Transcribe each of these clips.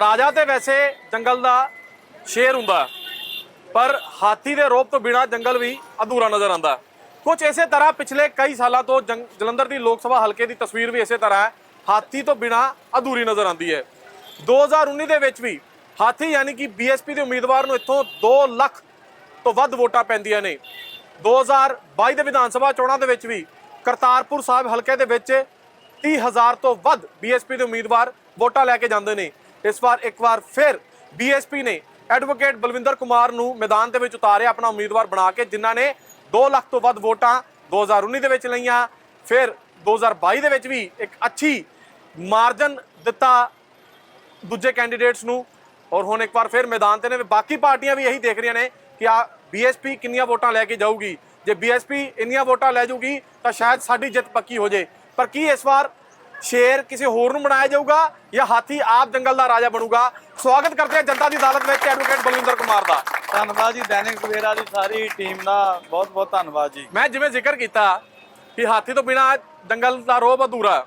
ਰਾਜਾ ਤੇ ਵੈਸੇ ਜੰਗਲ ਦਾ ਸ਼ੇਰ ਹੁੰਦਾ, ਪਰ ਹਾਥੀ ਦੇ ਰੋਪ ਤੋਂ ਬਿਨਾ ਜੰਗਲ ਵੀ ਅਧੂਰਾ ਨਜ਼ਰ ਆਉਂਦਾ। ਕੁਝ ਇਸੇ ਤਰ੍ਹਾਂ ਪਿਛਲੇ ਕਈ ਸਾਲਾਂ ਤੋਂ ਜੰਗ- ਜਲੰਧਰ ਦੀ ਲੋਕ ਸਭਾ ਹਲਕੇ ਦੀ ਤਸਵੀਰ ਵੀ ਇਸੇ ਤਰ੍ਹਾਂ ਹੈ। ਹਾਥੀ ਤੋਂ ਬਿਨਾ ਅਧੂਰੀ ਨਜ਼ਰ ਆਉਂਦੀ ਹੈ। 2019 ਦੇ ਵਿੱਚ ਵੀ ਹਾਥੀ ਯਾਨੀ ਕਿ ਬੀਐਸਪੀ ਦੇ ਉਮੀਦਵਾਰ ਨੂੰ ਇੱਥੋਂ 2 ਲੱਖ ਤੋਂ ਵੱਧ ਵੋਟਾਂ ਪੈਂਦੀਆਂ ਨੇ। 2022 ਦੇ ਵਿਧਾਨ ਸਭਾ ਚੋਣਾਂ ਦੇ ਵਿੱਚ ਵੀ ਕਰਤਾਰਪੁਰ ਸਾਹਿਬ ਹਲਕੇ ਦੇ ਵਿੱਚ 30000 ਤੋਂ ਵੱਧ ਬੀਐਸਪੀ ਦੇ ਉਮੀਦਵਾਰ ਵੋਟਾਂ ਲੈ ਕੇ ਜਾਂਦੇ ਨੇ। ਇਸ ਵਾਰ, ਇੱਕ ਵਾਰ ਫਿਰ ਬੀਐਸਪੀ ਨੇ ਐਡਵੋਕੇਟ ਬਲਵਿੰਦਰ ਕੁਮਾਰ ਨੂੰ ਮੈਦਾਨ ਦੇ ਵਿੱਚ ਉਤਾਰਿਆ ਆਪਣਾ ਉਮੀਦਵਾਰ ਬਣਾ ਕੇ, ਜਿਨ੍ਹਾਂ ਨੇ 2 ਲੱਖ ਤੋਂ ਵੱਧ ਵੋਟਾਂ 2019 ਦੇ ਵਿੱਚ ਲਈਆਂ। ਫਿਰ 2022 ਦੇ ਵਿੱਚ ਵੀ ਇੱਕ ਅੱਛੀ ਮਾਰਜਨ ਦਿੱਤਾ ਦੂਜੇ ਕੈਂਡੀਡੇਟਸ ਨੂੰ। ਔਰ ਹੁਣ ਇੱਕ ਵਾਰ ਫਿਰ ਮੈਦਾਨ ਤੇ ਨੇ। ਬਾਕੀ ਪਾਰਟੀਆਂ ਵੀ ਇਹੀ ਦੇਖ ਰਹੀਆਂ ਨੇ ਕਿ ਆ ਬੀਐਸਪੀ ਕਿੰਨੀਆਂ ਵੋਟਾਂ ਲੈ ਕੇ ਜਾਊਗੀ। ਜੇ ਬੀਐਸਪੀ ਇੰਨੀਆਂ ਵੋਟਾਂ ਲੈ ਜਾਊਗੀ ਤਾਂ ਸ਼ਾਇਦ ਸਾਡੀ ਜਿੱਤ ਪੱਕੀ ਹੋ ਜੇ। ਪਰ ਕੀ ਇਸ ਵਾਰ ਸ਼ੇਰ ਕਿਸੇ ਹੋਰ ਨੂੰ ਬਣਾਇਆ ਜਾਊਗਾ ਜਾਂ ਹਾਥੀ ਆਪ ਜੰਗਲ ਦਾ ਰਾਜਾ ਬਣੂਗਾ? ਸਵਾਗਤ ਕਰਦੇ ਹਾਂ ਜਨਤਾ ਦੀ ਅਦਾਲਤ ਵਿੱਚ ਐਡਵੋਕੇਟ ਬਲਵਿੰਦਰ ਕੁਮਾਰ ਦਾ। ਧੰਨਵਾਦ ਜੀ ਦੈਨਿਕ ਸਵੇਰਾ ਦੀ ਸਾਰੀ ਟੀਮ ਦਾ ਬਹੁਤ ਬਹੁਤ ਧੰਨਵਾਦ ਜੀ। ਮੈਂ ਜਿਵੇਂ ਜ਼ਿਕਰ ਕੀਤਾ ਕਿ ਹਾਥੀ ਤੋਂ ਬਿਨਾ ਜੰਗਲ ਦਾ ਰੋਬ ਅਧੂਰਾ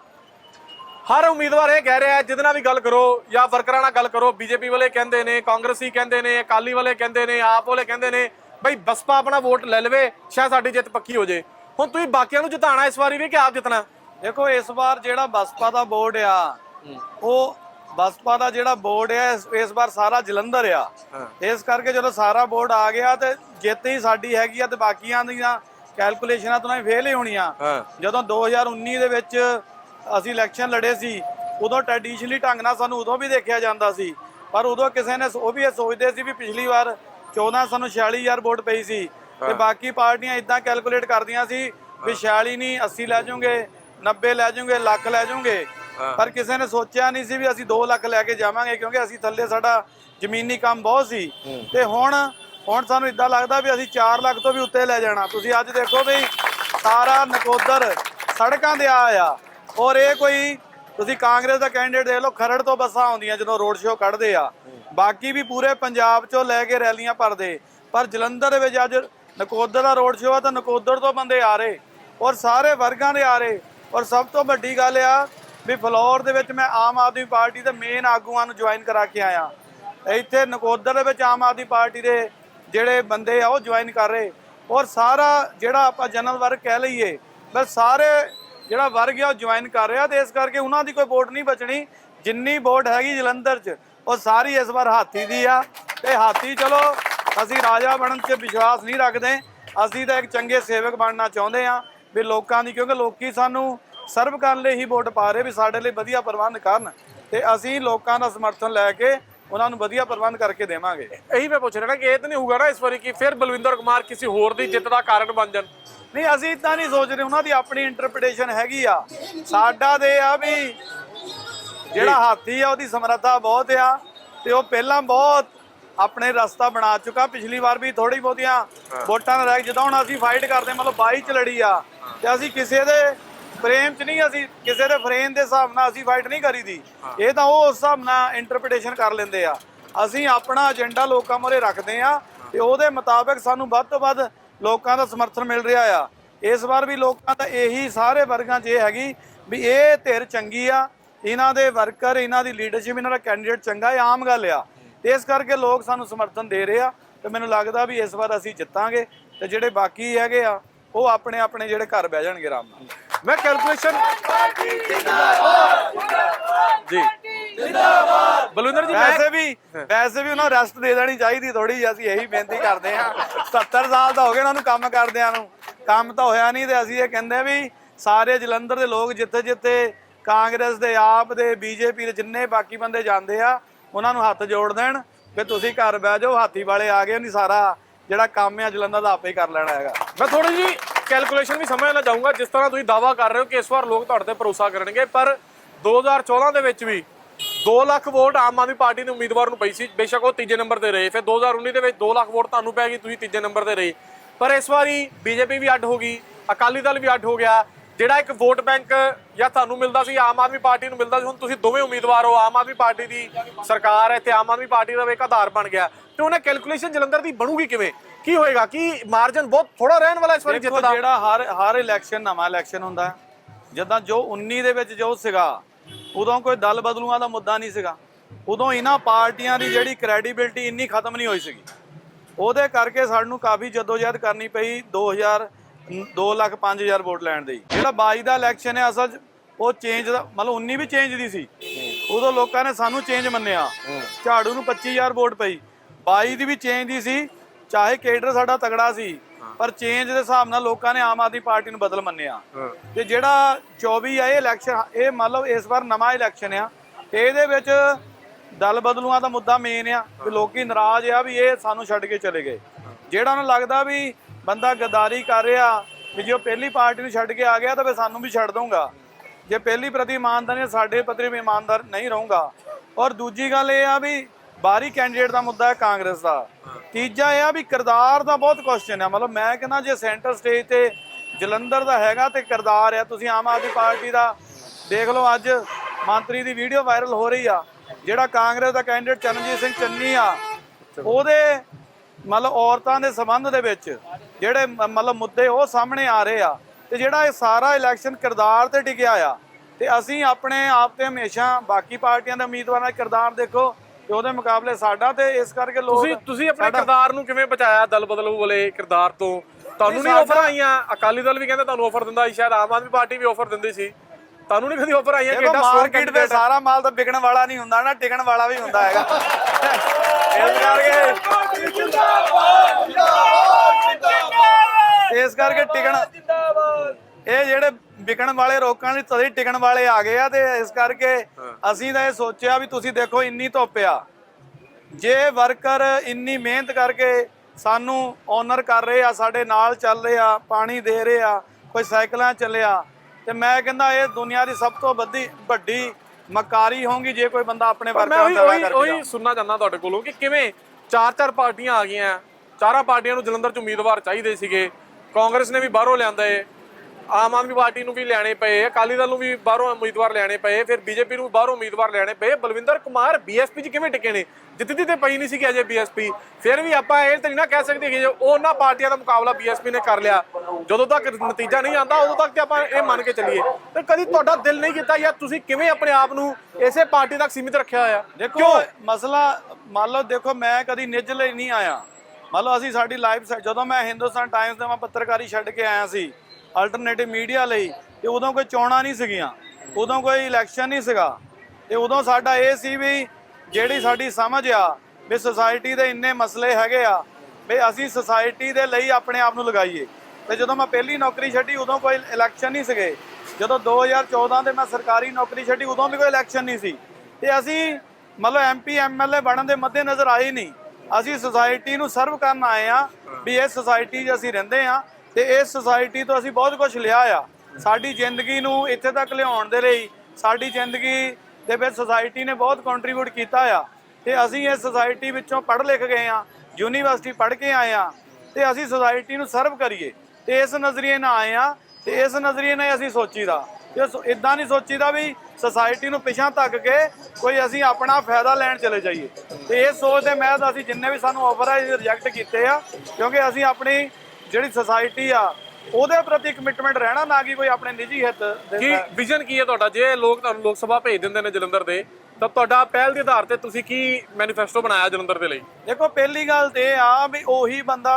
ਹਰ ਉਮੀਦਵਾਰ ਇਹ ਕਹਿ ਰਿਹਾ ਜਿਹਦੇ ਨਾਲ ਵੀ ਗੱਲ ਕਰੋ ਜਾਂ ਵਰਕਰਾਂ ਨਾਲ ਗੱਲ ਕਰੋ ਬੀਜੇਪੀ ਵਾਲੇ ਕਹਿੰਦੇ ਨੇ ਕਾਂਗਰਸੀ ਕਹਿੰਦੇ ਨੇ ਅਕਾਲੀ ਵਾਲੇ ਕਹਿੰਦੇ ਨੇ ਆਪ ਵਾਲੇ ਕਹਿੰਦੇ ਨੇ ਬਈ ਬਸਪਾ ਆਪਣਾ ਵੋਟ ਲੈ ਲਵੇ ਸ਼ਾਇਦ ਸਾਡੀ ਜਿੱਤ ਪੱਕੀ ਹੋ ਜੇ। ਹੁਣ ਤੁਸੀਂ ਬਾਕੀਆਂ ਨੂੰ ਜਿਤਾਣਾ ਇਸ ਵਾਰੀ ਵੀ ਕਿ ਆਪ ਜਿੱਤਣਾ? ਦੇਖੋ ਇਸ ਵਾਰ ਜਿਹੜਾ ਬਸਪਾ ਦਾ ਬੋਰਡ ਆ ਉਹ ਬਸਪਾ ਦਾ ਜਿਹੜਾ ਬੋਰਡ ਆ ਇਸ- ਇਸ ਵਾਰ ਸਾਰਾ ਜਲੰਧਰ ਆ। ਇਸ ਕਰਕੇ ਜਦੋਂ ਸਾਰਾ ਬੋਰਡ ਆ ਗਿਆ ਤੇ ਜਿੱਤ ਹੀ ਸਾਡੀ ਹੈਗੀ ਆ ਤੇ ਬਾਕੀਆਂ ਦੀਆਂ ਕੈਲਕੂਲੇਸ਼ਨਾਂ ਤੋਂ ਹੀ ਫੇਲ ਹੀ ਹੋਣੀਆਂ। ਹਾਂ। ਜਦੋਂ 2019 ਦੇ ਵਿੱਚ ਅਸੀਂ ਇਲੈਕਸ਼ਨ ਲੜੇ ਸੀ ਉਦੋਂ ਟ੍ਰੈਡੀਸ਼ਨਲੀ ਢੰਗ ਨਾਲ ਸਾਨੂੰ ਉਦੋਂ ਵੀ ਦੇਖਿਆ ਜਾਂਦਾ ਸੀ। ਪਰ ਉਦੋਂ ਕਿਸੇ ਨੇ ਉਹ ਵੀ ਇਹ ਸੋਚਦੇ ਸੀ ਵੀ ਪਿਛਲੀ ਵਾਰ 14 ਸਾਨੂੰ 46000 ਵੋਟ ਪਈ ਸੀ। ਤੇ ਬਾਕੀ ਪਾਰਟੀਆਂ ਇਦਾਂ ਕੈਲਕੂਲੇਟ ਕਰਦੀਆਂ ਸੀ ਵੀ 46 ਨਹੀਂ 80 ਲੈ ਜਾਓਗੇ। 90 ਲੈ ਜਾਓਗੇ ਲੱਖ ਲੈ ਜਾਓਗੇ ਪਰ ਕਿਸੇ ਨੇ ਸੋਚਿਆ ਨਹੀਂ ਸੀ ਵੀ ਅਸੀਂ 2 ਲੱਖ ਲੈ ਕੇ ਜਾਵਾਂਗੇ ਕਿਉਂਕਿ ਅਸੀਂ ਥੱਲੇ ਸਾਡਾ ਜ਼ਮੀਨੀ ਕੰਮ ਬਹੁਤ ਸੀ। ਤੇ ਹੁਣ ਹੁਣ ਸਾਨੂੰ ਇਦਾਂ ਲੱਗਦਾ ਵੀ ਅਸੀਂ 4 ਲੱਖ ਤੋਂ ਵੀ ਉੱਤੇ ਲੈ ਜਾਣਾ। ਤੁਸੀਂ ਅੱਜ ਦੇਖੋ ਵੀ ਸਾਰਾ ਨਕੋਦਰ ਸੜਕਾਂ ਤੇ ਆ ਆ। ਔਰ ਇਹ ਕੋਈ ਤੁਸੀਂ ਕਾਂਗਰਸ ਦਾ ਕੈਂਡੀਡੇਟ ਦੇਖ ਲਓ ਖਰੜ ਤੋਂ ਬੱਸਾਂ ਆਉਂਦੀਆਂ ਜਦੋਂ ਰੋਡ ਸ਼ੋਅ ਕੱਢਦੇ ਆ। ਬਾਕੀ ਵੀ ਪੂਰੇ ਪੰਜਾਬ ਚੋਂ ਲੈ ਕੇ ਰੈਲੀਆਂ ਭਰਦੇ। ਪਰ ਜਲੰਧਰ ਦੇ ਵਿੱਚ ਅੱਜ ਨਕੋਦਰ ਦਾ ਰੋਡ ਸ਼ੋਅ ਆ ਤਾਂ ਨਕੋਦਰ ਤੋਂ ਬੰਦੇ ਆ ਰਹੇ। ਔਰ ਸਾਰੇ ਵਰਗਾਂ ਦੇ ਆ ਰਹੇ। ਔਰ ਸਭ ਤੋਂ ਵੱਡੀ ਗੱਲ ਆ ਵੀ ਫਲੋਰ ਦੇ ਵਿੱਚ ਮੈਂ ਆਮ ਆਦਮੀ ਪਾਰਟੀ ਦੇ ਮੇਨ ਆਗੂਆਂ ਨੂੰ ਜੁਆਇਨ ਕਰਾ ਕੇ ਆਇਆ। ਇੱਥੇ ਨਕੋਦਰ ਦੇ ਵਿੱਚ ਆਮ ਆਦਮੀ ਪਾਰਟੀ ਦੇ ਜਿਹੜੇ ਬੰਦੇ ਆ ਉਹ ਜੁਆਇਨ ਕਰ ਰਹੇ। ਔਰ ਸਾਰਾ ਜਿਹੜਾ ਆਪਾਂ ਜਨਰਲ ਵਰਗ ਕਹਿ ਲਈਏ, ਬਸ ਸਾਰੇ ਜਿਹੜਾ ਵਰਗ ਆ ਉਹ ਜੁਆਇਨ ਕਰ ਰਿਹਾ ਤੇ ਇਸ ਕਰਕੇ ਉਹਨਾਂ ਦੀ ਕੋਈ ਵੋਟ ਨਹੀਂ ਬਚਣੀ। ਜਿੰਨੀ ਵੋਟ ਹੈਗੀ ਜਲੰਧਰ 'ਚ, ਉਹ ਸਾਰੀ ਇਸ ਵਾਰ ਹਾਥੀ ਦੀ ਆ। ਤੇ ਹਾਥੀ ਚਲੋ, ਅਸੀਂ ਰਾਜਾ ਬਣਨ 'ਚ ਵਿਸ਼ਵਾਸ ਨਹੀਂ ਰੱਖਦੇ। ਅਸੀਂ ਤਾਂ ਇੱਕ ਚੰਗੇ ਸੇਵਕ ਬਣਨਾ ਚਾਹੁੰਦੇ ਆ। ਵੀ ਲੋਕਾਂ ਦੀ ਕਿਉਂਕਿ ਲੋਕੀ ਸਾਨੂੰ ਸਰਵ ਕਰਨ ਲਈ ਹੀ ਵੋਟ ਪਾ ਰਹੇ ਵੀ ਸਾਡੇ ਲਈ ਵਧੀਆ ਪ੍ਰਬੰਧ ਕਰਨ ਤੇ ਅਸੀਂ ਲੋਕਾਂ ਦਾ ਸਮਰਥਨ ਲੈ ਕੇ ਉਹਨਾਂ ਨੂੰ ਵਧੀਆ ਪ੍ਰਬੰਧ ਕਰਕੇ ਦੇਵਾਂਗੇ। ਇਹੀ ਮੈਂ ਪੁੱਛ ਰਿਹਾ ਨਾ ਕਿ ਇਹ ਤਾਂ ਨਹੀਂ ਹੋਊਗਾ ਨਾ ਇਸ ਵਾਰੀ ਕਿ ਫਿਰ ਬਲਵਿੰਦਰ ਕੁਮਾਰ ਕਿਸੇ ਹੋਰ ਦੀ ਜਿੱਤ ਦਾ ਕਾਰਨ ਬਣ ਜਾਣ। ਨਹੀਂ ਅਸੀਂ ਇਦਾਂ ਨਹੀਂ ਸੋਚ ਰਹੇ ਉਹਨਾਂ ਦੀ ਆਪਣੀ ਇੰਟਰਪ੍ਰੀਟੇਸ਼ਨ ਹੈਗੀ ਆ। ਸਾਡਾ ਦੇ ਆ ਵੀ ਜਿਹੜਾ ਹਾਥੀ ਆ ਉਹਦੀ ਸਮਰੱਥਾ ਬਹੁਤ ਆ ਤੇ ਉਹ ਪਹਿਲਾਂ ਬਹੁਤ ਆਪਣੇ ਰਸਤਾ ਬਣਾ ਚੁੱਕਾ। ਪਿਛਲੀ ਵਾਰ ਵੀ ਥੋੜੀ ਬਹੁਤੀਆਂ ਵੋਟਾਂ ਨਾਲ ਰਹਿ। ਜਦੋਂ ਹੁਣ ਅਸੀਂ ਫਾਈਟ ਕਰਦੇ ਮਤਲਬ 22 ਚ ਲੜੀ ਆ। ਤੇ ਅਸੀਂ ਕਿਸੇ ਦੇ ਫਰੇਮ ਚ ਨਹੀਂ ਅਸੀਂ ਕਿਸੇ ਦੇ ਫਰੇਮ ਦੇ ਹਿਸਾਬ ਨਾਲ ਅਸੀਂ ਫਾਈਟ ਨਹੀਂ ਕਰੀਦੀ। ਇਹ ਤਾਂ ਉਹ ਉਸ ਹਿਸਾਬ ਨਾਲ ਇੰਟਰਪ੍ਰੀਟੇਸ਼ਨ ਕਰ ਲੈਂਦੇ ਆ। ਅਸੀਂ ਆਪਣਾ ਏਜੰਡਾ ਲੋਕਾਂ ਮੂਹਰੇ ਰੱਖਦੇ ਆ ਤੇ ਉਹਦੇ ਮੁਤਾਬਕ ਸਾਨੂੰ ਵੱਧ ਤੋਂ ਵੱਧ ਲੋਕਾਂ ਦਾ ਸਮਰਥਨ ਮਿਲ ਰਿਹਾ ਆ। ਇਸ ਵਾਰ ਵੀ ਲੋਕਾਂ ਦਾ ਇਹੀ ਸਾਰੇ ਵਰਗਾਂ 'ਚ ਇਹ ਹੈਗੀ ਵੀ ਇਹ ਧਿਰ ਚੰਗੀ ਆ ਇਹਨਾਂ ਦੇ ਵਰਕਰ ਇਹਨਾਂ ਦੀ ਲੀਡਰਸ਼ਿਪ ਇਹਨਾਂ ਦਾ ਕੈਂਡੀਡੇਟ ਚੰਗਾ ਇਹ ਆਮ ਗੱਲ ਆ। ਤੇ ਇਸ ਕਰਕੇ ਲੋਕ ਸਾਨੂੰ ਸਮਰਥਨ ਦੇ ਰਹੇ ਆ ਤੇ ਮੈਨੂੰ ਲੱਗਦਾ ਵੀ ਇਸ ਵਾਰ ਅਸੀਂ ਜਿੱਤਾਂਗੇ ਤੇ ਜਿਹੜੇ ਬਾਕੀ ਹੈਗੇ ਆ ਉਹ ਆਪਣੇ ਆਪਣੇ ਜਿਹੜੇ ਘਰ ਬਹਿ ਜਾਣਗੇ ਆਰਾਮ ਨਾਲ। ਮੈਂ ਕੈਲਕੂਲੇਸ਼ਨ ਜੀ। ਬਲਵਿੰਦਰ ਜੀ ਵੈਸੇ ਵੀ ਵੈਸੇ ਵੀ ਉਹਨਾਂ ਰੈਸਟ ਦੇ ਦੇਣੀ ਚਾਹੀਦੀ ਥੋੜੀ ਜਿਹੀ ਅਸੀਂ ਇਹੀ ਬੇਨਤੀ ਕਰਦੇ ਆ 70 ਸਾਲ ਦਾ ਹੋ ਗਏ ਉਹਨਾਂ ਨੂੰ ਕੰਮ ਕਰਦਿਆਂ ਨੂੰ। ਕੰਮ ਤਾਂ ਹੋਇਆ ਨਹੀਂ ਤੇ ਅਸੀਂ ਇਹ ਕਹਿੰਦੇ ਆ ਵੀ ਸਾਰੇ ਜਲੰਧਰ ਦੇ ਲੋਕ ਜਿੱਥੇ ਜਿੱਥੇ ਕਾਂਗਰਸ ਦੇ ਆਪ ਦੇ ਬੀਜੇਪੀ ਦੇ ਜਿੰਨੇ ਬਾਕੀ ਬੰਦੇ ਜਾਂਦੇ ਆ ਉਹਨਾਂ ਨੂੰ ਹੱਥ ਜੋੜ ਦੇਣ। ਵੀ ਤੁਸੀਂ ਘਰ ਬਹਿ ਜਾਓ ਹਾਥੀ ਵਾਲੇ ਆ ਗਏ ਨਹੀਂ ਸਾਰਾ ਜਿਹੜਾ ਕੰਮ ਆ ਜਲੰਧਰ ਦਾ ਆਪੇ ਹੀ ਕਰ ਲੈਣਾ ਹੈਗਾ। ਮੈਂ ਥੋੜੀ ਜੀ ਕੈਲਕੂਲੇਸ਼ਨ ਵੀ ਸਮਝਣਾ ਚਾਹੂੰਗਾ, ਜਿਸ ਤਰ੍ਹਾਂ ਤੁਸੀਂ ਦਾਵਾ ਕਰ ਰਹੇ ਹੋ ਕਿ ਇਸ ਵਾਰ ਲੋਕ ਤੁਹਾਡੇ ਤੇ ਭਰੋਸਾ ਕਰਨਗੇ, ਪਰ 2014 ਦੇ ਵਿੱਚ ਵੀ 2 ਲੱਖ ਵੋਟ ਆਮ ਆਦਮੀ ਪਾਰਟੀ ਦੇ ਉਮੀਦਵਾਰ ਨੂੰ ਪਈ ਸੀ, ਬੇਸ਼ੱਕ ਉਹ ਤੀਜੇ ਨੰਬਰ ਤੇ ਰਹੇ। ਫਿਰ 2019 ਦੇ ਵਿੱਚ 2 ਲੱਖ ਵੋਟ ਤੁਹਾਨੂੰ ਪੈ ਗਈ, ਤੁਸੀਂ ਤੀਜੇ ਨੰਬਰ ਤੇ ਰਹੇ। ਪਰ ਇਸ ਵਾਰੀ ਬੀਜੇਪੀ ਵੀ ਅੱਡ ਹੋ ਗਈ, ਅਕਾਲੀ ਦਲ ਵੀ ਅੱਡ ਹੋ ਗਿਆ ਜਿਹੜਾ ਇੱਕ ਵੋਟ ਬੈਂਕ ਜਾਂ ਤੁਹਾਨੂੰ ਮਿਲਦਾ ਸੀ ਆਮ ਆਦਮੀ ਪਾਰਟੀ ਨੂੰ ਮਿਲਦਾ ਸੀ ਹੁਣ ਤੁਸੀਂ ਦੋਵੇਂ ਉਮੀਦਵਾਰ ਹੋ ਆਮ ਆਦਮੀ ਪਾਰਟੀ ਦੀ ਸਰਕਾਰ ਹੈ ਤੇ ਆਮ ਆਦਮੀ ਪਾਰਟੀ ਦਾ ਇੱਕ ਆਧਾਰ ਬਣ ਗਿਆ। ਤੇ ਉਹਨੇ ਕੈਲਕੂਲੇਸ਼ਨ ਜਲੰਧਰ ਦੀ ਬਣੂਗੀ ਕਿਵੇਂ? ਕੀ ਹੋਏਗਾ? ਕੀ ਮਾਰਜਨ ਬਹੁਤ ਥੋੜਾ ਰਹਿਣ ਵਾਲਾ ਇਸ ਵਾਰੀ ਜਿੱਤ ਦਾ? ਜਿਹੜਾ ਹਰ ਹਰ ਇਲੈਕਸ਼ਨ ਨਵਾਂ ਇਲੈਕਸ਼ਨ ਹੁੰਦਾ। ਜਿੱਦਾਂ ਜੋ 19 ਦੇ ਵਿੱਚ ਜੋ ਸੀਗਾ ਉਦੋਂ ਕੋਈ ਦਲ ਬਦਲੂਆਂ ਦਾ ਮੁੱਦਾ ਨਹੀਂ ਸੀਗਾ। ਉਦੋਂ ਇਹਨਾਂ ਪਾਰਟੀਆਂ ਦੀ ਜਿਹੜੀ ਕ੍ਰੈਡੀਬਿਲਟੀ ਇੰਨੀ ਖਤਮ ਨਹੀਂ ਹੋਈ ਸੀਗੀ। ਉਹਦੇ ਕਰਕੇ ਸਾਨੂੰ ਕਾਫੀ ਜਦੋਜਹਿਦ ਕਰਨੀ ਪਈ। 2000 2 ਲੱਖ 5000 ਵੋਟ ਲੈਣ ਦੀ ਜਿਹੜਾ 22 ਦਾ ਇਲੈਕਸ਼ਨ ਹੈ ਅਸਲ ਉਹ ਚੇਂਜ ਦਾ, ਮਤਲਬ 19 ਵੀ ਚੇਂਜ ਦੀ ਸੀ। ਉਦੋਂ ਲੋਕਾਂ ਨੇ ਸਾਨੂੰ ਚੇਂਜ ਮੰਨਿਆ। ਝਾੜੂ ਨੂੰ 25000 ਵੋਟ ਪਈ। 22 ਦੀ ਵੀ ਚੇਂਜ ਦੀ ਸੀ, ਚਾਹੇ ਕੇਡਰ ਸਾਡਾ ਤਗੜਾ ਸੀ, ਪਰ ਚੇਂਜ ਦੇ ਹਿਸਾਬ ਨਾਲ ਲੋਕਾਂ ਨੇ ਆਮ ਆਦਮੀ ਪਾਰਟੀ ਨੂੰ ਬਦਲ ਮੰਨਿਆ। ਤੇ ਜਿਹੜਾ 24 ਆ ਇਹ ਇਲੈਕਸ਼ਨ, ਇਹ ਮਤਲਬ ਇਸ ਵਾਰ ਨਵਾਂ ਇਲੈਕਸ਼ਨ ਆ। ਇਹਦੇ ਵਿੱਚ ਦਲ ਬਦਲੂਆਂ ਦਾ ਮੁੱਦਾ ਮੇਨ ਆ ਵੀ ਲੋਕੀ ਨਾਰਾਜ਼ ਆ ਵੀ ਇਹ ਸਾਨੂੰ ਛੱਡ ਕੇ ਚਲੇ ਗਏ। ਜਿਹੜਾ ਉਹਨੂੰ ਲੱਗਦਾ ਵੀ ਬੰਦਾ ਗਦਾਰੀ ਕਰ ਰਿਹਾ, ਵੀ ਜੇ ਉਹ ਪਹਿਲੀ ਪਾਰਟੀ ਨੂੰ ਛੱਡ ਕੇ ਆ ਗਿਆ ਤਾਂ ਫਿਰ ਸਾਨੂੰ ਵੀ ਛੱਡ ਦਊਗਾ। ਜੇ ਪਹਿਲੀ ਪ੍ਰਤੀ ਇਮਾਨਦਾਰੀ ਸਾਡੇ ਪ੍ਰਤੀ ਵੀ ਇਮਾਨਦਾਰ ਨਹੀਂ ਰਹੂੰਗਾ। ਔਰ ਦੂਜੀ ਗੱਲ ਇਹ ਆ ਵੀ ਬਾਹਰੀ ਕੈਂਡੀਡੇਟ ਦਾ ਮੁੱਦਾ ਹੈ ਕਾਂਗਰਸ ਦਾ। ਤੀਜਾ ਇਹ ਆ ਵੀ ਕਿਰਦਾਰ ਦਾ ਬਹੁਤ ਕੁਐਸਚਨ ਹੈ ਮਤਲਬ ਮੈਂ ਕਹਿੰਦਾ ਜੇ ਸੈਂਟਰ ਸਟੇਜ ਤੇ ਜਲੰਧਰ ਦਾ ਹੈਗਾ ਤੇ ਕਿਰਦਾਰ ਆ। ਤੁਸੀਂ ਆਮ ਆਦਮੀ ਪਾਰਟੀ ਦਾ ਦੇਖ ਲਓ ਅੱਜ ਮੰਤਰੀ ਦੀ ਵੀਡੀਓ ਵਾਇਰਲ ਹੋ ਰਹੀ ਆ। ਜਿਹੜਾ ਕਾਂਗਰਸ ਦਾ ਕੈਂਡੀਡੇਟ ਚਰਨਜੀਤ ਸਿੰਘ ਚੰਨੀ ਆ ਉਹਦੇ ਮਤਲਬ ਔਰਤਾਂ ਦੇ ਸੰਬੰਧ ਦੇ ਵਿੱਚ ਜਿਹੜੇ ਮਤਲਬ ਮੁੱਦੇ ਉਹ ਸਾਹਮਣੇ ਆ ਰਹੇ ਆ ਤੇ ਜਿਹੜਾ ਇਹ ਸਾਰਾ ਇਲੈਕਸ਼ਨ ਕਿਰਦਾਰ ਤੇ ਟਿਕਿਆ ਆ ਤੇ ਅਸੀਂ ਆਪਣੇ ਆਪ ਤੇ ਹਮੇਸ਼ਾ ਬਾਕੀ ਪਾਰਟੀਆਂ ਦੇ ਉਮੀਦਵਾਰਾਂ ਦਾ ਕਿਰਦਾਰ ਦੇਖੋ ਤੇ ਉਹਦੇ ਮੁਕਾਬਲੇ ਸਾਡਾ ਤੇ ਇਸ ਕਰਕੇ ਲੋਕ ਤੁਸੀਂ ਤੁਸੀਂ ਆਪਣੇ ਕਿਰਦਾਰ ਨੂੰ ਕਿਵੇਂ ਬਚਾਇਆ ਦਲ ਬਦਲੂ ਵਾਲੇ ਕਿਰਦਾਰ ਤੋਂ? ਤੁਹਾਨੂੰ ਨਹੀਂ ਆਫਰ ਆਈਆਂ ਅਕਾਲੀ ਦਲ ਵੀ ਕਹਿੰਦਾ ਤੁਹਾਨੂੰ ਆਫਰ ਦਿੰਦਾ ਸੀ ਸ਼ਾਇਦ ਆਮ ਆਦਮੀ ਪਾਰਟੀ ਵੀ ਆਫਰ ਦਿੰਦੀ ਸੀ। ਤੁਹਾਨੂੰ ਨਹੀਂ ਕਦੀ ਆਫਰ ਆਈਆਂ ਕਿ ਮਾਰਕੀਟ ਤੇ ਸਾਰਾ ਮਾਲ ਤਾਂ ਵਿਕਣ ਵਾਲਾ ਨਹੀਂ ਹੁੰਦਾ ਨਾ ਟਿਕਣ ਵਾਲਾ ਵੀ ਹੁੰਦਾ ਹੈਗਾ। ਇਸ ਕਰਕੇ ਇਸ ਕਰਕੇ ਟਿਕਣ ਇਹ ਜਿਹੜੇ ਵਿਕਣ ਵਾਲੇ ਰੋਕਾਂ ਲਈ ਤਦੇ ਟਿਕਣ ਵਾਲੇ ਆ ਗਏ ਆ ਤੇ ਇਸ ਕਰਕੇ ਅਸੀਂ ਤਾਂ ਇਹ ਸੋਚਿਆ ਵੀ ਤੁਸੀਂ ਦੇਖੋ ਇੰਨੀ ਧੁੱਪ ਆ। ਜੇ ਵਰਕਰ ਇੰਨੀ ਮਿਹਨਤ ਕਰਕੇ ਸਾਨੂੰ ਓਨਰ ਕਰ ਰਹੇ ਆ ਸਾਡੇ ਨਾਲ ਚੱਲ ਰਹੇ ਆ ਪਾਣੀ ਦੇ ਰਹੇ ਆ ਕੋਈ ਸਾਈਕਲਾਂ ਚੱਲਿਆ ਤੇ ਮੈਂ ਕਹਿੰਦਾ ਇਹ ਦੁਨੀਆ ਦੀ ਸਭ ਤੋਂ ਵੱਡੀ ਵੱਡੀ ਮਕਾਰੀ ਹੋਊਗੀ ਜੇ ਕੋਈ ਬੰਦਾ ਆਪਣੇ ਮੈਂ ਵਰਕਰਾਂ ਉਹੀ ਦਾ ਉਹੀ ਕਰਕੇ ਉਹੀ ਸੁਣਨਾ ਚਾਹੁੰਦਾ ਤੁਹਾਡੇ ਕੋਲੋਂ ਕਿ ਕਿਵੇਂ ਚਾਰ ਚਾਰ ਪਾਰਟੀਆਂ ਆ ਗਈਆਂ। ਚਾਰਾਂ ਪਾਰਟੀਆਂ ਨੂੰ ਜਲੰਧਰ ਚ ਉਮੀਦਵਾਰ ਚਾਹੀਦੇ ਸੀਗੇ। ਕਾਂਗਰਸ ਨੇ ਵੀ ਬਾਹਰੋਂ ਲਿਆਂਦਾ ਏ। ਆਮ ਆਦਮੀ ਪਾਰਟੀ ਨੂੰ ਵੀ ਲੈਣੇ ਪਏ ਅਕਾਲੀ ਦਲ ਨੂੰ ਵੀ ਬਾਹਰੋਂ ਉਮੀਦਵਾਰ ਲੈਣੇ ਪਏ ਫਿਰ ਬੀਜੇਪੀ ਨੂੰ ਬਾਹਰੋਂ ਉਮੀਦਵਾਰ ਲੈਣੇ ਪਏ। ਬਲਵਿੰਦਰ ਕੁਮਾਰ ਬੀਐਸਪੀ ਚ ਕਿਵੇਂ ਟਿਕੇ ਨੇ? ਜਿੱਤਦੀ ਤੇ ਪਈ ਨਹੀਂ ਸੀ ਕਿ ਅਜੇ ਬੀਐਸਪੀ ਫਿਰ ਵੀ ਆਪਾਂ ਇਹ ਤਾਂ ਨਹੀਂ ਨਾ ਕਹਿ ਸਕਦੇ ਕਿ ਜੇ ਉਹਨਾਂ ਪਾਰਟੀਆਂ ਦਾ ਮੁਕਾਬਲਾ ਬੀਐਸਪੀ ਨੇ ਕਰ ਲਿਆ। ਜਦੋਂ ਤੱਕ ਨਤੀਜਾ ਨਹੀਂ ਆਉਂਦਾ ਉਦੋਂ ਤੱਕ ਤੇ ਆਪਾਂ ਇਹ ਮੰਨ ਕੇ ਚੱਲੀਏ। ਤੇ ਕਦੀ ਤੁਹਾਡਾ ਦਿਲ ਨਹੀਂ ਕੀਤਾ ਯਾਰ ਤੁਸੀਂ ਕਿਵੇਂ ਆਪਣੇ ਆਪ ਨੂੰ ਇਸੇ ਪਾਰਟੀ ਤੱਕ ਸੀਮਿਤ ਰੱਖਿਆ ਹੋਇਆ? ਦੇਖੋ ਮਸਲਾ ਮੰਨ ਲਓ ਦੇਖੋ ਮੈਂ ਕਦੀ ਨਿੱਜ ਲਈ ਨਹੀਂ ਆਇਆ। ਮੰਨ ਲਓ ਅਸੀਂ ਸਾਡੀ ਲਾਈਫ ਜਦੋਂ ਮੈਂ ਹਿੰਦੁਸਤਾਨ ਟਾਈਮਸ ਦੇ ਮੈਂ ਪੱਤਰਕਾਰੀ ਛੱਡ ਕੇ ਆਇਆ ਸੀ ਅਲਟਰਨੇਟਿਵ ਮੀਡੀਆ ਲਈ ਤੇ ਉਦੋਂ ਕੋਈ ਚੋਣਾਂ ਨਹੀਂ ਸੀਗੀਆਂ, ਉਦੋਂ ਕੋਈ ਇਲੈਕਸ਼ਨ ਨਹੀਂ ਸੀਗਾ। ਤੇ ਉਦੋਂ ਸਾਡਾ ਇਹ ਸੀ ਵੀ ਜਿਹੜੀ ਸਾਡੀ ਸਮਝ ਆ ਵੀ ਸੁਸਾਇਟੀ ਦੇ ਇੰਨੇ ਮਸਲੇ ਹੈਗੇ ਆ, ਵੀ ਅਸੀਂ ਸੁਸਾਇਟੀ ਦੇ ਲਈ ਆਪਣੇ ਆਪ ਨੂੰ ਲਗਾਈਏ। ਤੇ ਜਦੋਂ ਮੈਂ ਪਹਿਲੀ ਨੌਕਰੀ ਛੱਡੀ, ਉਦੋਂ ਕੋਈ ਇਲੈਕਸ਼ਨ ਨਹੀਂ ਸੀਗੇ। ਜਦੋਂ 2014 ਦੇ ਮੈਂ ਸਰਕਾਰੀ ਨੌਕਰੀ ਛੱਡੀ, ਉਦੋਂ ਵੀ ਕੋਈ ਇਲੈਕਸ਼ਨ ਨਹੀਂ ਸੀ। ਤੇ ਅਸੀਂ ਮਤਲਬ ਐਮਪੀ ਐਮਐਲਏ ਬਣਨ ਦੇ ਮੱਦੇ ਨਜ਼ਰ ਆਏ ਨਹੀਂ। ਅਸੀਂ ਸੁਸਾਇਟੀ ਨੂੰ ਸਰਵ ਕਰਨ ਆਏ ਆ ਵੀ ਇਹ ਸੁਸਾਇਟੀ 'ਚ ਅਸੀਂ ਰਹਿੰਦੇ ਆ ਤੇ ਇਸ ਸੁਸਾਇਟੀ ਤੋਂ ਅਸੀਂ ਬਹੁਤ ਕੁਝ ਲਿਆ ਆ। ਸਾਡੀ ਜ਼ਿੰਦਗੀ ਨੂੰ ਇੱਥੇ ਤੱਕ ਲਿਆਉਣ ਦੇ ਲਈ ਸਾਡੀ ਜ਼ਿੰਦਗੀ ਦੇ ਵਿੱਚ ਸੁਸਾਇਟੀ ਨੇ ਬਹੁਤ ਕੰਟਰੀਬਿਊਟ ਕੀਤਾ ਆ। ਤੇ ਅਸੀਂ ਇਸ ਸੁਸਾਇਟੀ ਵਿੱਚੋਂ ਪੜ੍ਹ ਲਿਖ ਗਏ ਆ, ਯੂਨੀਵਰਸਿਟੀ ਪੜ੍ਹ ਕੇ ਆਏ ਆ ਤੇ ਅਸੀਂ ਸੁਸਾਇਟੀ ਨੂੰ ਸਰਵ ਕਰੀਏ। ਤੇ ਇਸ ਨਜ਼ਰੀਏ ਨਾਲ ਆਏ ਆ ਤੇ ਇਸ ਨਜ਼ਰੀਏ ਨਾਲ ਅਸੀਂ ਸੋਚੀਦਾ। ਤੇ ਇਦਾਂ ਨਹੀਂ ਸੋਚੀਦਾ ਵੀ ਸੁਸਾਇਟੀ ਨੂੰ ਪਿਛਾਂ ਤੱਕ ਕੇ ਕੋਈ ਅਸੀਂ ਆਪਣਾ ਫਾਇਦਾ ਲੈਣ ਚਲੇ ਜਾਈਏ। ਤੇ ਇਹ ਸੋਚਦੇ ਮੈਂ ਤਾਂ ਅਸੀਂ ਜਿੰਨੇ ਵੀ ਸਾਨੂੰ ਆਫਰ ਆ ਰਿਜੈਕਟ ਕੀਤੇ ਆ, ਕਿਉਂਕਿ ਅਸੀਂ ਆਪਣੀ ਜਿਹੜੀ ਸੁਸਾਇਟੀ ਆ ਉਹਦੇ ਪ੍ਰਤੀ ਕਮਿਟਮੈਂਟ ਰਹਿਣਾ ਨਾ ਕਿ ਕੋਈ ਆਪਣੇ ਨਿੱਜੀ ਹਿੱਤ ਦੇ ਕੀ ਵਿਜ਼ਨ ਕੀ ਹੈ ਤੁਹਾਡਾ? ਜੇ ਲੋਕ ਤੁਹਾਨੂੰ ਲੋਕ ਸਭਾ ਭੇਜ ਦਿੰਦੇ ਨੇ ਜਲੰਧਰ ਦੇ ਤਾਂ ਤੁਹਾਡਾ ਪਹਿਲ ਦੇ ਆਧਾਰ ਤੇ ਤੁਸੀਂ ਕੀ ਮੈਨੀਫੈਸਟੋ ਬਣਾਇਆ ਜਲੰਧਰ ਦੇ ਲਈ? ਦੇਖੋ ਪਹਿਲੀ ਗੱਲ ਤੇ ਇਹ ਆ ਵੀ ਉਹੀ ਬੰਦਾ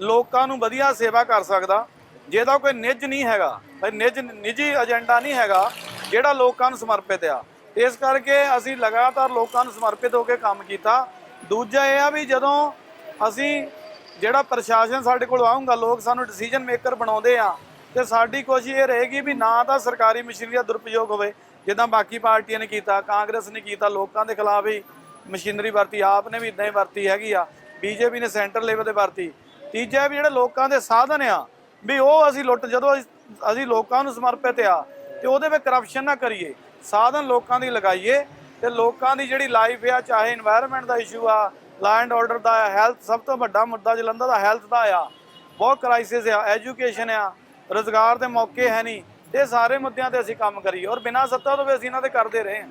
ਲੋਕਾਂ ਨੂੰ ਵਧੀਆ ਸੇਵਾ ਕਰ ਸਕਦਾ ਜਿਹਦਾ ਕੋਈ ਨਿੱਜ ਨਹੀਂ ਹੈਗਾ ਭਾਈ ਨਿੱਜ ਨਿੱਜੀ ਏਜੰਡਾ ਨਹੀਂ ਹੈਗਾ ਜਿਹੜਾ ਲੋਕਾਂ ਨੂੰ ਸਮਰਪਿਤ ਆ। ਇਸ ਕਰਕੇ ਅਸੀਂ ਲਗਾਤਾਰ ਲੋਕਾਂ ਨੂੰ ਸਮਰਪਿਤ ਹੋ ਕੇ ਕੰਮ ਕੀਤਾ। ਦੂਜਾ ਇਹ ਆ ਵੀ ਜਦੋਂ ਅਸੀਂ ਜਿਹੜਾ ਪ੍ਰਸ਼ਾਸਨ ਸਾਡੇ ਕੋਲ ਆਉਂਗਾ ਲੋਕ ਸਾਨੂੰ ਡਿਸੀਜਨ ਮੇਕਰ ਬਣਾਉਂਦੇ ਆ ਤੇ ਸਾਡੀ ਕੋਸ਼ਿਸ਼ ਇਹ ਰਹੇਗੀ ਵੀ ਨਾ ਤਾਂ ਸਰਕਾਰੀ ਮਸ਼ੀਨਰੀ ਦਾ ਦੁਰਪਯੋਗ ਹੋਵੇ, ਜਿੱਦਾਂ ਬਾਕੀ ਪਾਰਟੀਆਂ ਨੇ ਕੀਤਾ, ਕਾਂਗਰਸ ਨੇ ਕੀਤਾ, ਲੋਕਾਂ ਦੇ ਖਿਲਾਫ ਹੀ ਮਸ਼ੀਨਰੀ ਵਰਤੀ, ਆਪ ਨੇ ਵੀ ਇਦਾਂ ਹੀ ਵਰਤੀ ਹੈਗੀ ਆ, ਬੀਜੇਪੀ ਨੇ ਸੈਂਟਰ ਲੈਵਲ ਤੇ ਵਰਤੀ। ਤੀਜਾ ਵੀ ਜਿਹੜੇ ਲੋਕਾਂ ਦੇ ਸਾਧਨ ਆ, ਵੀ ਉਹ ਅਸੀਂ ਲੁੱਟ, ਜਦੋਂ ਅਸੀਂ ਲੋਕਾਂ ਨੂੰ ਸਮਰਪਿਤ ਆ, ਤੇ ਉਹਦੇ ਵਿੱਚ ਕਰਪਸ਼ਨ ਨਾ ਕਰੀਏ, ਸਾਧਨ ਲੋਕਾਂ ਦੀ ਲਗਾਈਏ, ਤੇ ਲੋਕਾਂ ਦੀ ਜਿਹੜੀ ਲਾਈਫ ਆ, ਚਾਹੇ এনवायरमेंट ਦਾ ਇਸ਼ੂ ਆ law and order the health ਸਭ ਤੋਂ ਵੱਡਾ ਮੁੱਦਾ ਜਲੰਧਰ ਦਾ ਹੈਲਥ ਦਾ ਆ। ਬਹੁਤ ਕ੍ਰਾਈਸਿਸ ਆ ਐਜੂਕੇਸ਼ਨ ਆ, ਰੋਜ਼ਗਾਰ ਦੇ ਮੌਕੇ ਹੈ ਨਹੀਂ। ਇਹ ਸਾਰੇ ਮੁੱਦਿਆਂ ਤੇ ਅਸੀਂ ਕੰਮ ਕਰੀਏ ਔਰ ਬਿਨਾਂ ਸੱਤਾ ਤੋਂ ਵੀ ਅਸੀਂ ਇਹਨਾਂ ਤੇ ਕਰਦੇ ਰਹੇ ਹਾਂ।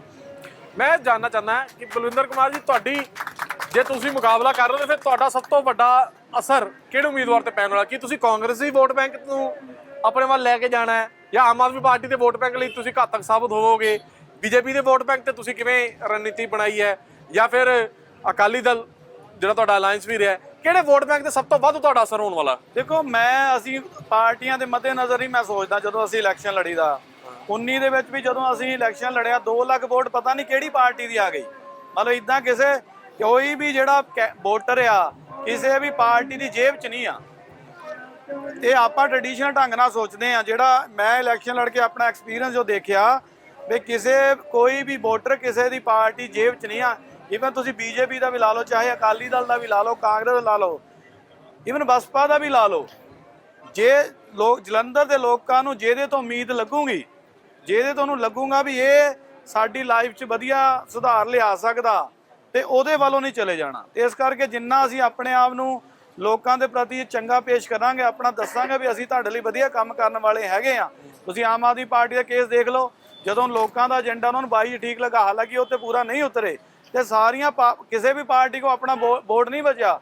ਮੈਂ ਜਾਨਣਾ ਚਾਹੁੰਦਾ ਕਿ ਬਲਵਿੰਦਰ ਕੁਮਾਰ ਜੀ, ਤੁਹਾਡੀ ਜੇ ਤੁਸੀਂ ਮੁਕਾਬਲਾ ਕਰ ਰਹੇ ਹੋ ਤਾਂ ਫਿਰ ਤੁਹਾਡਾ ਸਭ ਤੋਂ ਵੱਡਾ ਅਸਰ ਕਿਹੜੇ ਉਮੀਦਵਾਰ ਤੇ ਪੈਣ ਵਾਲਾ? ਕੀ ਤੁਸੀਂ ਕਾਂਗਰਸ ਦੀ ਵੋਟ ਬੈਂਕ ਨੂੰ ਆਪਣੇ ਵੱਲ ਲੈ ਕੇ ਜਾਣਾ ਹੈ ਜਾਂ ਆਮ ਆਦਮੀ ਪਾਰਟੀ ਦੇ ਵੋਟ ਬੈਂਕ ਲਈ ਤੁਸੀਂ ਘਾਤਕ ਸਾਬਤ ਹੋਵੋਗੇ? ਬੀਜੇਪੀ ਦੇ ਵੋਟ ਬੈਂਕ ਤੇ ਤੁਸੀਂ ਕਿਵੇਂ ਰਣਨੀਤੀ ਬਣਾਈ ਹੈ? ਜਾਂ ਫਿਰ ਅਕਾਲੀ ਦਲ ਜਿਹੜਾ ਤੁਹਾਡਾ ਅਲਾਈਅੰਸ ਵੀ ਰਿਹਾ ਕਿਹੜੇ ਵੋਟ ਬੈਂਕ ਤੇ ਸਭ ਤੋਂ ਵੱਧ ਤੁਹਾਡਾ ਅਸਰ ਹੋਣ ਵਾਲਾ? ਦੇਖੋ, ਮੈਂ ਅਸੀਂ ਪਾਰਟੀਆਂ ਦੇ ਮੱਦੇਨਜ਼ਰ ਹੀ ਮੈਂ ਸੋਚਦਾ ਜਦੋਂ ਅਸੀਂ ਇਲੈਕਸ਼ਨ ਲੜੀਦਾ। 19 ਦੇ ਵਿੱਚ ਵੀ ਜਦੋਂ ਅਸੀਂ ਇਲੈਕਸ਼ਨ ਲੜਿਆ 2 ਲੱਖ ਵੋਟ ਪਤਾ ਨਹੀਂ ਕਿਹੜੀ ਪਾਰਟੀ ਦੀ ਆ ਗਈ। ਮਤਲਬ ਇਦਾਂ ਕਿਸੇ, ਕੋਈ ਵੀ ਜਿਹੜਾ ਕੈ- ਵੋਟਰ ਆ, ਕਿਸੇ ਵੀ ਪਾਰਟੀ ਦੀ ਜੇਬ 'ਚ ਨਹੀਂ ਆ। ਇਹ ਆਪਾਂ ਟ੍ਰੈਡੀਸ਼ਨਲ ਢੰਗ ਨਾਲ ਸੋਚਦੇ ਆ ਜਿਹੜਾ ਮੈਂ ਇਲੈਕਸ਼ਨ ਲੜ ਕੇ ਆਪਣਾ ਐਕਸਪੀਰੀਅੰਸ ਜੋ ਦੇਖਿਆ, ਵੀ ਕਿਸੇ, ਕੋਈ ਵੀ ਵੋਟਰ ਕਿਸੇ ਦੀ ਪਾਰਟੀ ਜੇਬ 'ਚ ਨਹੀਂ ਆ ਇਵਨ ਤੁਸੀਂ ਬੀਜੇਪੀ ਦਾ ਵੀ ਲਾ ਲਓ, ਚਾਹੇ ਅਕਾਲੀ ਦਲ ਦਾ ਵੀ ਲਾ ਲਓ, ਕਾਂਗਰਸ ਦਾ ਲਾ ਲਓ ਇਵਨ ਬਸਪਾ ਦਾ ਵੀ ਲਾ ਲਓ। ਜੇ ਲੋਕ, ਜਲੰਧਰ ਦੇ ਲੋਕਾਂ ਨੂੰ ਜਿਹਦੇ ਤੋਂ ਉਮੀਦ ਲੱਗੂਗੀ, ਜਿਹਦੇ ਤੋਂ ਉਹਨੂੰ ਲੱਗੂਗਾ ਵੀ ਇਹ ਸਾਡੀ ਲਾਈਫ 'ਚ ਵਧੀਆ ਸੁਧਾਰ ਲਿਆ ਸਕਦਾ, ਤੇ ਉਹਦੇ ਵੱਲੋਂ ਨਹੀਂ ਚਲੇ ਜਾਣਾ। ਤੇ ਇਸ ਕਰਕੇ ਜਿੰਨਾ ਅਸੀਂ ਆਪਣੇ ਆਪ ਨੂੰ ਲੋਕਾਂ ਦੇ ਪ੍ਰਤੀ ਚੰਗਾ ਪੇਸ਼ ਕਰਾਂਗੇ, ਆਪਣਾ ਦੱਸਾਂਗੇ ਵੀ ਅਸੀਂ ਤੁਹਾਡੇ ਲਈ ਵਧੀਆ ਕੰਮ ਕਰਨ ਵਾਲੇ ਹੈਗੇ ਆ ਤੁਸੀਂ ਆਮ ਆਦਮੀ ਪਾਰਟੀ ਦਾ ਕੇਸ ਦੇਖ ਲਓ, ਜਦੋਂ ਲੋਕਾਂ ਦਾ ਏਜੰਡਾ ਉਹਨਾਂ ਨੂੰ ਬਾਈ ਠੀਕ ਲਗਾ, ਹਾਲਾਂਕਿ ਉਹ ਤੇ ਪੂਰਾ ਨਹੀਂ ਉਤਰੇ ਤੇ ਸਾਰੀਆਂ ਪਾ- ਕਿਸੇ ਵੀ ਪਾਰਟੀ ਕੋ ਆਪਣਾ ਵੋ- ਵੋਟ ਨਹੀਂ ਬਚਿਆ।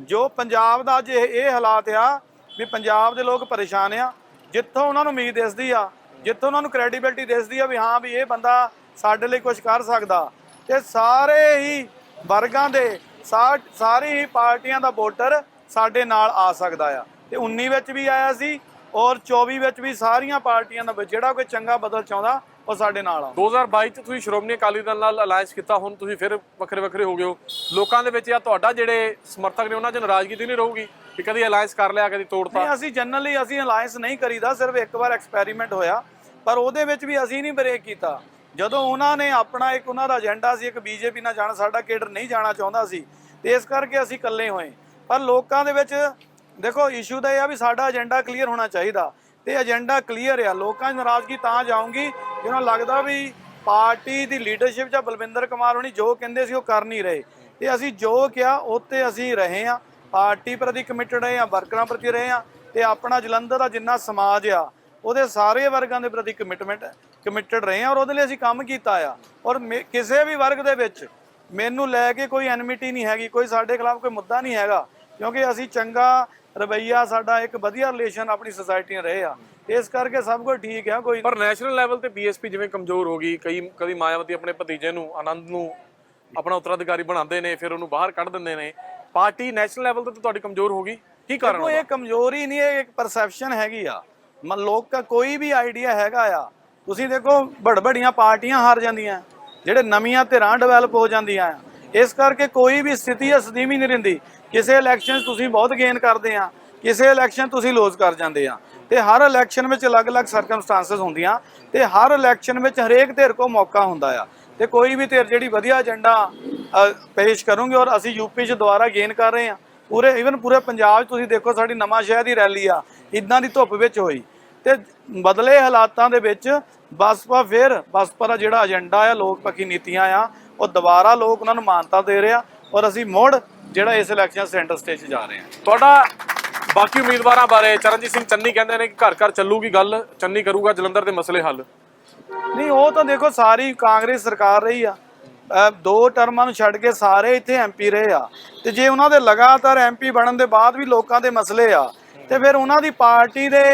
ਜੋ ਪੰਜਾਬ ਦਾ ਅੱਜ ਇਹ ਇਹ ਹਾਲਾਤ ਆ ਵੀ ਪੰਜਾਬ ਦੇ ਲੋਕ ਪਰੇਸ਼ਾਨ ਆ। ਜਿੱਥੋਂ ਉਹਨਾਂ ਨੂੰ ਉਮੀਦ ਦਿਸਦੀ ਆ, ਜਿੱਥੋਂ ਉਹਨਾਂ ਨੂੰ ਕ੍ਰੈਡੀਬਿਲਟੀ ਦਿਸਦੀ ਆ ਵੀ ਹਾਂ ਵੀ ਇਹ ਬੰਦਾ ਸਾਡੇ ਲਈ ਕੁਝ ਕਰ ਸਕਦਾ। ਤੇ ਸਾਰੇ ਹੀ ਵਰਗਾਂ ਦੇ ਸਾ- ਸਾਰੀ ਹੀ ਪਾਰਟੀਆਂ ਦਾ ਵੋਟਰ ਸਾਡੇ ਨਾਲ ਆ ਸਕਦਾ ਆ। ਤੇ 19 ਵਿੱਚ ਵੀ ਆਇਆ ਸੀ ਔਰ 24 ਵਿੱਚ ਵੀ ਸਾਰੀਆਂ ਪਾਰਟੀਆਂ ਦਾ ਜਿਹੜਾ ਕੋਈ ਚੰਗਾ ਬਦਲ ਚਾਹੁੰਦਾ ਉਹ ਸਾਡੇ ਨਾਲ ਆ। 2022 ਚ ਤੁਸੀਂ ਸ਼੍ਰੋਮਣੀ ਅਕਾਲੀ ਦਲ ਨਾਲ ਅਲਾਈਅੰਸ ਕੀਤਾ ਹੁਣ ਤੁਸੀਂ ਫਿਰ ਵੱਖਰੇ ਵੱਖਰੇ ਹੋ ਗਏ ਹੋ। ਲੋਕਾਂ ਦੇ ਵਿੱਚ ਜਾਂ ਤੁਹਾਡਾ ਜਿਹੜੇ ਸਮਰਥਕ ਨੇ ਉਹਨਾਂ 'ਚ ਨਾਰਾਜ਼ਗੀ ਤਾਂ ਨਹੀਂ ਰਹੂਗੀ ਕਿ ਕਦੀ ਅਲਾਈਅੰਸ ਕਰ ਲਿਆ ਕਦੀ ਤੋੜਤਾ। ਨਹੀਂ ਅਸੀਂ ਜਨਰਲੀ ਅਸੀਂ ਅਲਾਈਅੰਸ ਨਹੀਂ ਕਰੀਦਾ ਸਿਰਫ ਇੱਕ ਵਾਰ ਐਕਸਪੈਰੀਮੈਂਟ ਹੋਇਆ। ਪਰ ਉਹਦੇ ਵਿੱਚ ਵੀ ਅਸੀਂ ਨਹੀਂ ਬ੍ਰੇਕ ਕੀਤਾ। ਜਦੋਂ ਉਹਨਾਂ ਨੇ ਆਪਣਾ ਇੱਕ ਉਹਨਾਂ ਦਾ ਏਜੰਡਾ ਸੀ ਇੱਕ ਬੀਜੇਪੀ ਨਾਲ ਜਾਣਾ ਸਾਡਾ ਕੇਡਰ ਨਹੀਂ ਜਾਣਾ ਚਾਹੁੰਦਾ ਸੀ ਤੇ ਇਸ ਕਰਕੇ ਅਸੀਂ ਇਕੱਲੇ ਹੋਏ। ਪਰ ਲੋਕਾਂ ਦੇ ਵਿੱਚ ਦੇਖੋ ਇਸ਼ੂ ਤਾਂ ਇਹ ਆ ਵੀ ਸਾਡਾ ਏਜੰਡਾ ਕਲੀਅਰ ਹੋਣਾ ਚਾਹੀਦਾ। ਤੇ ਏਜੰਡਾ ਕਲੀਅਰ ਆ। ਲੋਕਾਂ ਦੀ ਨਾਰਾਜ਼ਗੀ ਤਾਂ ਜਾਊਂਗੀ ਜਿਹਨਾਂ ਨੂੰ ਲੱਗਦਾ ਵੀ ਪਾਰਟੀ ਦੀ ਲੀਡਰਸ਼ਿਪ ਜਾਂ ਬਲਵਿੰਦਰ ਕੁਮਾਰ ਹੋਣੀ ਜੋ ਕਹਿੰਦੇ ਸੀ ਉਹ ਕਰ ਨਹੀਂ ਰਹੇ। ਤੇ ਅਸੀਂ ਜੋ ਕਿਹਾ ਉੱਤੇ ਅਸੀਂ ਰਹੇ ਆ ਪਾਰਟੀ ਪ੍ਰਤੀ ਕਮਿਟਡ ਰਹੇ ਆ ਵਰਕਰਾਂ ਪ੍ਰਤੀ ਰਹੇ ਆ ਤੇ ਆਪਣਾ ਜਲੰਧਰ ਦਾ ਜਿੰਨਾ ਸਮਾਜ ਆ, ਉਹਦੇ ਸਾਰੇ ਵਰਗਾਂ ਦੇ ਪ੍ਰਤੀ ਕਮਿਟਮੈਂਟ ਕਮਿਟਡ ਰਹੇ ਆ ਔਰ ਉਹਦੇ ਲਈ ਅਸੀਂ ਕੰਮ ਕੀਤਾ ਆ। ਔਰ ਮੇ- ਕਿਸੇ ਵੀ ਵਰਗ ਦੇ ਵਿੱਚ ਮੈਨੂੰ ਲੈ ਕੇ ਕੋਈ ਐਨਮਿਟੀ ਨਹੀਂ ਹੈਗੀ, ਕੋਈ ਸਾਡੇ ਖਿਲਾਫ ਕੋਈ ਮੁੱਦਾ ਨਹੀਂ ਹੈਗਾ, ਕਿਉਂਕਿ ਅਸੀਂ ਚੰਗਾ ਰਵਈਆ, ਸਾਡਾ ਇੱਕ ਵਧੀਆ ਰਿਲੇਸ਼ਨ ਆਪਣੀ ਸੋਸਾਇਟੀ ਨਾਲ ਰਹੇ ਆ ਇਸ ਕਰਕੇ ਸਭ ਕੁਝ ਠੀਕ ਆ ਕੋਈ ਪਰ ਨੈਸ਼ਨਲ ਲੈਵਲ ਤੇ ਬੀਐਸਪੀ ਜਿਵੇਂ ਕਮਜ਼ੋਰ ਹੋ ਗਈ ਕਈ ਕਦੀ ਮਾਇਆਵਤੀ ਆਪਣੇ ਭਤੀਜੇ ਨੂੰ ਆਨੰਦ ਨੂੰ ਆਪਣਾ ਉਤਰਾਧਿਕਾਰੀ ਬਣਾਉਂਦੇ ਨੇ ਫਿਰ ਉਹਨੂੰ ਬਾਹਰ ਕੱਢ ਦਿੰਦੇ ਨੇ। ਪਾਰਟੀ ਨੈਸ਼ਨਲ ਲੈਵਲ ਤੇ ਤੁਹਾਡੀ ਕਮਜ਼ੋਰ ਹੋ ਗਈ। ਕੀ ਕਾਰਨ ਦੇਖੋ ਇਹ ਕਮਜ਼ੋਰੀ ਨਹੀਂ ਇਹ ਇੱਕ ਪਰਸੈਪਸ਼ਨ ਹੈਗੀ ਆ। ਮਨ ਲੋਕ ਦਾ ਕੋਈ ਵੀ ਆਈਡੀਆ ਹੈਗਾ ਆ ਤੁਸੀਂ ਦੇਖੋ ਬੜਬੜੀਆਂ ਪਾਰਟੀਆਂ ਹਾਰ ਜਾਂਦੀਆਂ ਜਿਹੜੇ ਨਵੀਆਂ ਧਿਰਾਂ ਡਿਵੈਲਪ ਹੋ ਜਾਂਦੀਆਂ ਆ। ਇਸ ਕਰਕੇ ਕੋਈ ਵੀ ਸਥਿਤੀ ਆ ਸਦੀਮੀ ਨਹੀਂ ਰਹਿੰਦੀ। ਕਿਸੇ ਇਲੈਕਸ਼ਨ ਤੁਸੀਂ ਬਹੁਤ ਗੇਨ ਕਰਦੇ ਆ ਕਿਸੇ ਇਲੈਕਸ਼ਨ ਤੁਸੀਂ ਲੋਸ ਕਰ ਜਾਂਦੇ ਆ। ਤੇ ਹਰ ਇਲੈਕਸ਼ਨ ਵਿੱਚ ਅਲੱਗ-ਅਲੱਗ ਸਰਕਮਸਟੈਂਸਸ ਹੁੰਦੀਆਂ ਤੇ ਹਰ ਇਲੈਕਸ਼ਨ ਵਿੱਚ ਹਰੇਕ ਧਿਰ ਕੋ ਮੌਕਾ ਹੁੰਦਾ ਆ। ਤੇ ਕੋਈ ਵੀ ਧਿਰ ਜਿਹੜੀ ਵਧੀਆ ਏਜੰਡਾ ਪੇਸ਼ ਕਰੂੰਗੇ ਔਰ ਅਸੀਂ ਯੂਪੀ 'ਚ ਦੁਬਾਰਾ ਗੇਨ ਕਰ ਰਹੇ ਹਾਂ। ਪੂਰੇ ਇਵਨ ਪੂਰੇ ਪੰਜਾਬ 'ਚ ਤੁਸੀਂ ਦੇਖੋ ਸਾਡੀ ਨਵਾਂ ਸ਼ਹਿਰ ਦੀ ਰੈਲੀ ਆ ਇਦਾਂ ਦੀ ਧੁੱਪ ਵਿੱਚ ਹੋਈ। ਤੇ ਬਦਲੇ ਹਾਲਾਤਾਂ ਦੇ ਵਿੱਚ ਬਸਪਾ ਫਿਰ, ਬਸਪਾ ਦਾ ਜਿਹੜਾ ਏਜੰਡਾ ਆ, ਲੋਕ ਪੱਖੀ ਨੀਤੀਆਂ ਆ, ਉਹ ਦੁਬਾਰਾ ਲੋਕ ਉਹਨਾਂ ਨੂੰ ਮਾਨਤਾ ਦੇ ਰਹੇ ਆ ਔਰ ਅਸੀਂ ਮੁੜ ਜਿਹੜਾ ਇਸ ਇਲੈਕਸ਼ਨ ਸੈਂਟਰ ਸਟੇਜ 'ਚ ਜਾ ਰਹੇ ਹਾਂ। ਤੁਹਾਡਾ ਬਾਕੀ ਉਮੀਦਵਾਰਾਂ ਬਾਰੇ ਚਰਨਜੀਤ ਸਿੰਘ ਚੰਨੀ ਕਹਿੰਦੇ ਨੇ ਕਿ ਘਰ ਘਰ ਚੱਲੂਗੀ ਗੱਲ, ਚੰਨੀ ਕਰੂਗਾ ਜਲੰਧਰ ਦੇ ਮਸਲੇ ਹੱਲ। ਨਹੀਂ, ਉਹ ਤਾਂ ਦੇਖੋ ਸਾਰੀ ਕਾਂਗਰਸ ਸਰਕਾਰ ਰਹੀ ਆ। ਦੋ ਟਰਮਾਂ ਨੂੰ ਛੱਡ ਕੇ ਸਾਰੇ ਇੱਥੇ ਐਮਪੀ ਰਹੇ ਆ। ਤੇ ਜੇ ਉਹਨਾਂ ਦੇ ਲਗਾਤਾਰ ਐਮਪੀ ਬਣਨ ਦੇ ਬਾਅਦ ਵੀ ਲੋਕਾਂ ਦੇ ਮਸਲੇ ਆ, ਤੇ ਫਿਰ ਉਹਨਾਂ ਦੀ ਪਾਰਟੀ ਦੇ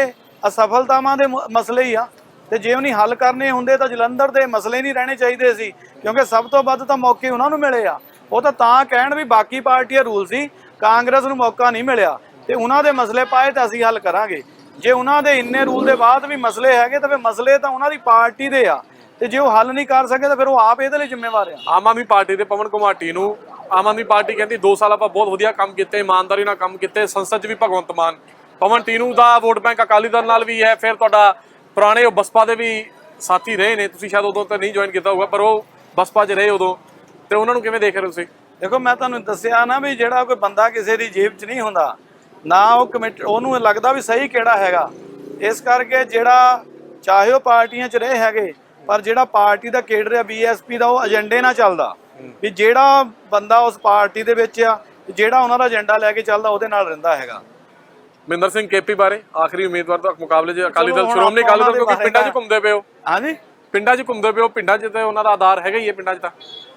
ਅਸਫਲਤਾਵਾਂ ਦੇ ਮਸਲੇ ਹੀ ਆ। ਤੇ ਜੇ ਉਹਨੀ ਹੱਲ ਕਰਨੇ ਹੁੰਦੇ ਤਾਂ ਜਲੰਧਰ ਦੇ ਮਸਲੇ ਨਹੀਂ ਰਹਿਣੇ ਚਾਹੀਦੇ ਸੀ, ਕਿਉਂਕਿ ਸਭ ਤੋਂ ਵੱਧ ਤਾਂ ਮੌਕੇ ਉਹਨਾਂ ਨੂੰ ਮਿਲੇ ਆ। ਉਹ ਤਾਂ ਤਾਂ ਕਹਿਣ ਵੀ ਬਾਕੀ ਪਾਰਟੀਆਂ ਰੂਲ ਸੀ, ਕਾਂਗਰਸ ਨੂੰ ਮੌਕਾ ਨਹੀਂ ਮਿਲਿਆ। ਤੇ ਉਹਨਾਂ ਦੇ ਮਸਲੇ ਪਾਏ ਤਾਂ ਅਸੀਂ ਹੱਲ ਕਰਾਂਗੇ। ਜੇ ਉਹਨਾਂ ਦੇ ਇੰਨੇ ਰੂਲ ਦੇ ਬਾਅਦ ਵੀ ਮਸਲੇ ਹੈਗੇ ਤਾਂ ਫਿਰ ਮਸਲੇ ਤਾਂ ਉਹਨਾਂ ਦੀ ਪਾਰਟੀ ਦੇ ਆ। ਤੇ ਜੇ ਉਹ ਹੱਲ ਨਹੀਂ ਕਰ ਸਕੇ ਤਾਂ ਫਿਰ ਉਹ ਆਪ ਇਹਦੇ ਲਈ ਜ਼ਿੰਮੇਵਾਰ ਆ। ਆਮ ਆਦਮੀ ਪਾਰਟੀ ਦੇ ਪਵਨ ਕੁਮਾਟੀ ਨੂੰ ਆਮ ਆਦਮੀ ਪਾਰਟੀ ਕਹਿੰਦੀ 2 ਸਾਲ ਆਪਾਂ ਬਹੁਤ ਵਧੀਆ ਕੰਮ ਕੀਤੇ ਇਮਾਨਦਾਰੀ ਨਾਲ ਕੰਮ ਕੀਤੇ ਸੰਸਦ 'ਚ ਵੀ ਭਗਵੰਤ ਮਾਨ। ਪਵਨ ਟੀਨੂ ਦਾ ਵੋਟ ਬੈਂਕ ਅਕਾਲੀ ਦਲ ਨਾਲ ਵੀ ਹੈ ਫਿਰ ਤੁਹਾਡਾ ਪੁਰਾਣੇ ਉਹ ਬਸਪਾ ਦੇ ਵੀ ਸਾਥੀ ਰਹੇ ਨੇ ਤੁਸੀਂ ਸ਼ਾਇਦ ਉਦੋਂ ਤਾਂ ਨਹੀਂ ਜੁਆਇਨ ਕੀਤਾ ਹੋਊਗਾ ਪਰ ਉਹ ਬਸਪਾ 'ਚ ਰਹੇ ਉਦੋਂ। ਤੇ ਉਹਨਾਂ ਨੂੰ ਕਿਵੇਂ ਦੇਖ ਰਹੇ ਤੁਸੀਂ? ਦੇਖੋ ਮੈਂ ਤੁਹਾਨੂੰ ਦੱਸਿਆ ਨਾ ਵੀ ਜਿਹੜਾ ਕੋਈ ਬੰਦਾ ਕਿਸੇ ਦੀ ਜੇਬ 'ਚ ਨਹੀਂ ਹੁੰਦਾ ਨਾ ਉਹ ਕਮਿਟ ਉਹਨੂੰ ਲੱਗਦਾ ਵੀ ਸਹੀ ਕਿਹੜਾ ਹੈਗਾ। ਇਸ ਕਰਕੇ ਜਿਹੜਾ ਚਾਹੇ ਉਹ ਪਾਰਟੀਆਂ 'ਚ ਰਹੇ ਹੈਗੇ ਪਰ ਜਿਹੜਾ ਪਾਰਟੀ ਦਾ ਕੇਡਰ ਆ ਬੀਐਸਪੀ ਦਾ ਉਹ ਏਜੰਡੇ ਨਾਲ ਚੱਲਦਾ। ਵੀ ਜਿਹੜਾ ਬੰਦਾ ਉਸ ਪਾਰਟੀ ਦੇ ਵਿੱਚ ਆ ਜਿਹੜਾ ਉਹਨਾਂ ਦਾ ਏਜੰਡਾ ਲੈ ਕੇ ਚੱਲਦਾ ਉਹਦੇ ਨਾਲ ਰਹਿੰਦਾ ਹੈਗਾ। ਮਹਿੰਦਰ ਸਿੰਘ ਕੇਪੀ ਬਾਰੇ ਆਖਰੀ ਉਮੀਦਵਾਰ ਤੋਂ ਮੁਕਾਬਲੇ 'ਚ ਅਕਾਲੀ ਦਲ ਸ਼੍ਰੋਮਣੀ ਅਕਾਲੀ ਦਲ ਕਿਉਂਕਿ ਪਿੰਡਾਂ 'ਚ ਘੁੰਮਦੇ ਹੋ। ਹਾਂਜੀ? ਪਿੰਡਾਂ 'ਚ ਘੁੰਮਦੇ ਹੋ ਪਿੰਡਾਂ 'ਚ ਤੇ ਉਹਨਾਂ ਦਾ ਆਧਾਰ ਹੈਗਾ ਹੀ ਹੈ ਪਿੰਡਾਂ 'ਚ ਤਾਂ।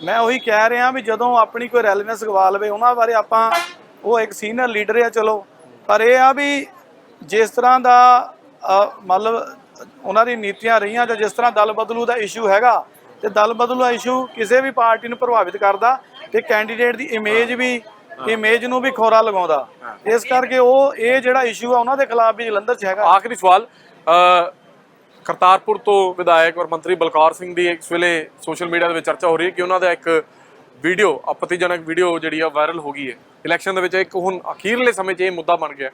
ਮੈਂ ਉਹੀ ਕਹਿ ਰਿਹਾ ਵੀ ਜਦੋਂ ਆਪਣੀ ਕੋਈ ਰੈਲੀਨੈਂਸ ਗਵਾ ਲਵੇ ਉਹਨਾਂ ਬਾਰੇ ਆਪਾਂ ਉਹ ਇੱਕ ਸੀਨੀਅਰ ਲੀਡਰ ਆ ਚਲੋ ਪਰ ਇਹ ਆ ਵੀ ਜਿਸ ਤਰ੍ਹਾਂ ਦਾ ਮਤਲਬ ਉਹਨਾਂ ਦੀ ਨੀਤੀਆਂ ਰਹੀਆਂ ਜਾਂ ਜਿਸ ਤਰ੍ਹਾਂ ਦਲ ਬਦਲੂ ਦਾ ਇਸ਼ੂ ਹੈਗਾ, ਤੇ ਦਲ ਬਦਲੂ ਦਾ ਇਸ਼ੂ ਕਿਸੇ ਵੀ ਪਾਰਟੀ ਨੂੰ ਪ੍ਰਭਾਵਿਤ ਕਰਦਾ ਤੇ ਕੈਂਡੀਡੇਟ ਦੀ ਇਮੇਜ ਵੀ ਇਮੇਜ ਨੂੰ ਵੀ ਖੋਰਾ ਲਗਾਉਂਦਾ। ਇਸ ਕਰਕੇ ਉਹ, ਇਹ ਜਿਹੜਾ ਇਸ਼ੂ ਆ ਉਹਨਾਂ ਦੇ ਖਿਲਾਫ ਵੀ ਜਲੰਧਰ 'ਚ ਹੈਗਾ। ਆਖਰੀ ਸਵਾਲ ਕਰਤਾਰਪੁਰ ਤੋਂ ਵਿਧਾਇਕ ਔਰ ਮੰਤਰੀ ਬਲਕਾਰ ਸਿੰਘ ਦੀ ਇਸ ਵੇਲੇ ਸੋਸ਼ਲ ਮੀਡੀਆ ਦੇ ਵਿੱਚ ਚਰਚਾ ਹੋ ਰਹੀ ਹੈ ਕਿ ਉਹਨਾਂ ਦਾ ਇੱਕ ਵੀਡੀਓ ਆਪਤੀਜਨਕ ਵੀਡੀਓ ਜਿਹੜੀ ਆ ਵਾਇਰਲ ਹੋ ਗਈ ਹੈ। ਇਲੈਕਸ਼ਨ ਦੇ ਵਿੱਚ ਇੱਕ ਹੁਣ ਅਖੀਰਲੇ ਸਮੇਂ 'ਚ ਇਹ ਮੁੱਦਾ ਬਣ ਗਿਆ।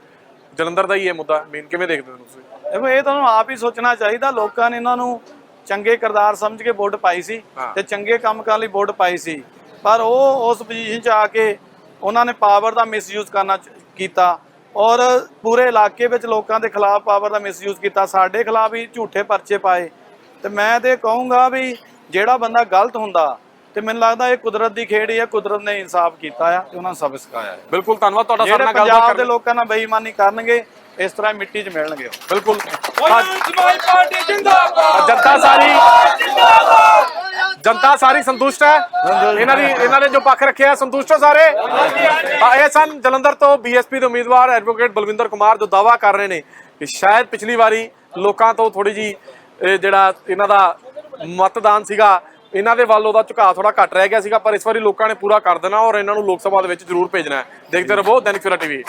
ਜਲੰਧਰ ਦਾ ਹੀ ਇਹ ਮੁੱਦਾ ਮੇਨ ਕਿਵੇਂ ਦੇਖਦੇ ਹੋ ਤੁਸੀਂ? ਦੇਖੋ ਇਹ ਤੁਹਾਨੂੰ ਆਪ ਹੀ ਸੋਚਣਾ ਚਾਹੀਦਾ। ਲੋਕਾਂ ਨੇ ਇਹਨਾਂ ਨੂੰ ਚੰਗੇ ਕਿਰਦਾਰ ਸਮਝ ਕੇ ਵੋਟ ਪਾਈ ਸੀ ਹਾਂ। ਤੇ ਚੰਗੇ ਕੰਮ ਕਰਨ ਲਈ ਵੋਟ ਪਾਈ ਸੀ। ਪਰ ਉਹ ਉਸ ਪੋਜੀਸ਼ਨ 'ਚ ਆ ਕੇ ਉਹਨਾਂ ਨੇ ਪਾਵਰ ਦਾ ਮਿਸਯੂਜ਼ ਕਰਨਾ ਕੀਤਾ ਔਰ ਪੂਰੇ ਇਲਾਕੇ ਵਿੱਚ ਲੋਕਾਂ ਦੇ ਖਿਲਾਫ ਪਾਵਰ ਦਾ ਮਿਸਯੂਜ਼ ਕੀਤਾ। ਸਾਡੇ ਖਿਲਾਫ ਵੀ ਝੂਠੇ ਪਰਚੇ ਪਾਏ। ਤੇ ਮੈਂ ਤੇ ਕਹੂੰਗਾ ਵੀ ਜਿਹੜਾ ਬੰਦਾ ਗਲਤ ਹੁੰਦਾ ਤੇ ਮੈਨੂੰ ਲੱਗਦਾ ਇਹ ਕੁਦਰਤ ਦੀ ਖੇਡ ਹੀ ਹੈ ਕੁਦਰਤ ਨੇ ਇਨਸਾਫ ਕੀਤਾ ਆ ਤੇ ਉਹਨਾਂ ਨੂੰ ਸਬਕ ਸਿਖਾਇਆ ਹੈ। ਬਿਲਕੁਲ ਧੰਨਵਾਦ ਤੁਹਾਡਾ ਸਾਡੇ ਨਾਲ ਗੱਲਬਾਤ ਪੰਜਾਬ ਦੇ ਕਰਨ ਲੋਕਾਂ ਨਾਲ ਬੇਈਮਾਨੀ ਕਰਨਗੇ ਇਸ ਤਰ੍ਹਾਂ ਮਿੱਟੀ 'ਚ ਮਿਲਣਗੇ ਉਹ। ਬਿਲਕੁਲ। ਸਮਾਜ ਪਾਰਟੀ ਜਿੰਦਾਬਾਦ। ਜਨਤਾ ਸਾਰੀ ਜਨਤਾ ਸਾਰੀ ਸੰਤੁਸ਼ਟ ਹੈ? ਇਹਨਾਂ ਦੀ ਇਹਨਾਂ ਨੇ ਜੋ ਪੱਖ ਰੱਖਿਆ ਸੰਤੁਸ਼ਟ ਹੋ ਸਾਰੇ? ਹਾਂ, ਇਹ ਸਨ ਜਲੰਧਰ ਤੋਂ ਬੀਐਸਪੀ ਦੇ ਉਮੀਦਵਾਰ ਐਡਵੋਕੇਟ ਬਲਵਿੰਦਰ ਕੁਮਾਰ ਜੋ ਦਾਵਾ ਕਰ ਰਹੇ ਨੇ ਕਿ ਸ਼ਾਇਦ ਪਿਛਲੀ ਵਾਰੀ ਲੋਕਾਂ ਤੋਂ ਥੋੜੀ ਜੀ ਜਿਹੜਾ ਇਹਨਾਂ ਦਾ ਮਤਦਾਨ ਸੀਗਾ ਇਹਨਾਂ ਦੇ ਵੱਲ ਉਹਦਾ ਝੁਕਾਅ ਥੋੜਾ ਘੱਟ ਰਹਿ ਗਿਆ ਸੀਗਾ, ਪਰ ਇਸ ਵਾਰੀ ਲੋਕਾਂ ਨੇ ਪੂਰਾ ਕਰ ਦੇਣਾ ਔਰ ਇਹਨਾਂ ਨੂੰ ਲੋਕ ਸਭਾ ਦੇ ਵਿੱਚ ਜ਼ਰੂਰ ਭੇਜਣਾ ਹੈ। ਦੇਖਦੇ ਰਹੋ, ਦੈਨਿਕ ਸਵੇਰਾ ਟੀਵੀ।